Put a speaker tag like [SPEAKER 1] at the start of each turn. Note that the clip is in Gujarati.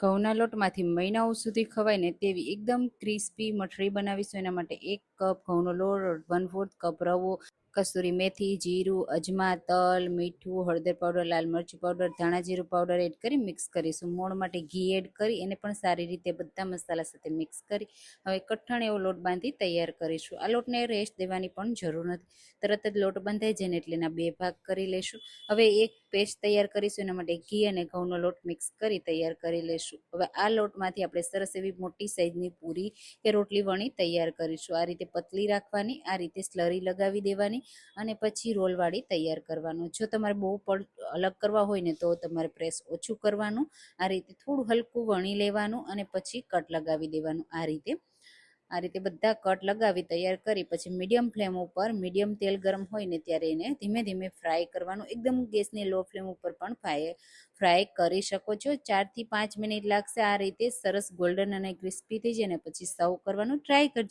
[SPEAKER 1] ઘઉંના લોટમાંથી મહિનાઓ સુધી ખવાય ને તેવી એકદમ ક્રિસ્પી મઠરી બનાવીશું. એના માટે એક કપ ઘઉંનો લોટ વન ફોર્થ કપ રવો કસૂરી મેથી, જીરું, અજમા, તલ, મીઠું, હળદર પાવડર, લાલ મરચું પાવડર, ધાણા જીરું પાવડર એડ કરી મિક્સ કરીશું. મોણ માટે ઘી એડ કરી એને પણ સારી રીતે બધા મસાલા સાથે મિક્સ કરી હવે કઠણ એવો લોટ બાંધી તૈયાર કરીશું. આ લોટને રેસ્ટ દેવાની પણ જરૂર નથી. તરત જ લોટ બાંધાય જાય ને એટલે બે ભાગ કરી લેશું. હવે એક પેસ્ટ તૈયાર કરીશું, એના માટે ઘી અને ઘઉંનો લોટ મિક્સ કરી તૈયાર કરી લેશું. હવે આ લોટમાંથી આપણે સરસ એવી મોટી સાઇઝની પૂરી કે રોટલી વણી તૈયાર કરીશું. આ રીતે પતલી રાખવાની, આ રીતે સ્લરી લગાવી દેવાની અને પછી રોલવાળી તૈયાર કરવાનું. જો તમારે બહુ અલગ કરવા હોય ને તો તમારે પ્રેસ ઓછું કરવાનું. આ રીતે થોડું હલકું વણી લેવાનું અને પછી કટ લગાવી દેવાનું આ રીતે. આ રીતે બધા કટ લગાવી તૈયાર કરી પછી મીડિયમ ફ્લેમ ઉપર મીડિયમ તેલ ગરમ હોય ને ત્યારે એને ધીમે ધીમે ફ્રાય કરવાનું. એકદમ ગેસની લો ફ્લેમ ઉપર પણ ફ્રાય ફ્રાય કરી શકો છો. ચારથી પાંચ મિનિટ લાગશે આ રીતે સરસ ગોલ્ડન અને ક્રિસ્પી થઈ જાય ને પછી સર્વ કરવાનું ટ્રાય કરજો.